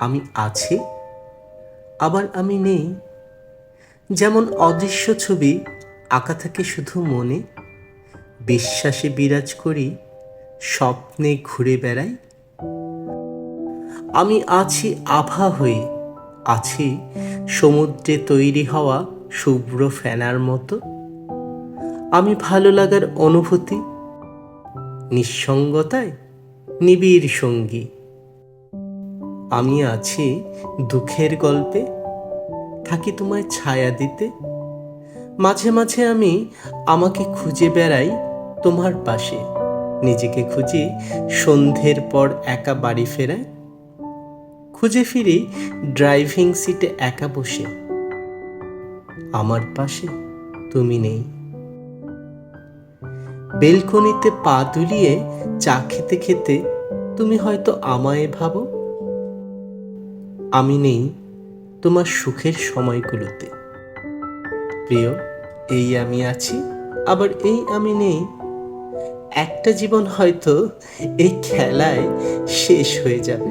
আমি আছি, আবার আমি নেই। যেমন অদৃশ্য ছবি, আঁকা থাকে শুধু মনে। বিশ্বাসে বিরাজ করি, স্বপ্নে ঘুরে বেড়াই। আমি আছি আভা হয়ে, আছি সমুদ্রে তৈরি হওয়া শুভ্র ফেনার মতো। আমি ভালো লাগার অনুভূতি, নিঃসঙ্গতায় নিবিড় সঙ্গী। আমি আছি দুঃখের গল্পে, থাকি তোমায় ছায়া দিতে। মাঝে মাঝে আমি আমাকে খুঁজে বেড়াই তোমার পাশে। নিজেকে খুঁজে সন্ধ্যের পর একা বাড়ি ফেরায়। খুঁজে ফিরি ড্রাইভিং সিটে একা বসে। আমার পাশে তুমি নেই। বেলকনিতে পা দুলিয়ে চা খেতে খেতে তুমি হয়তো আমায় ভাবো। আমি নেই তোমার সুখের সময়গুলোতে। প্রিয়, এই আমি আছি, আবার এই আমি নেই। একটা জীবন হয়তো এই খেলায় শেষ হয়ে যাবে।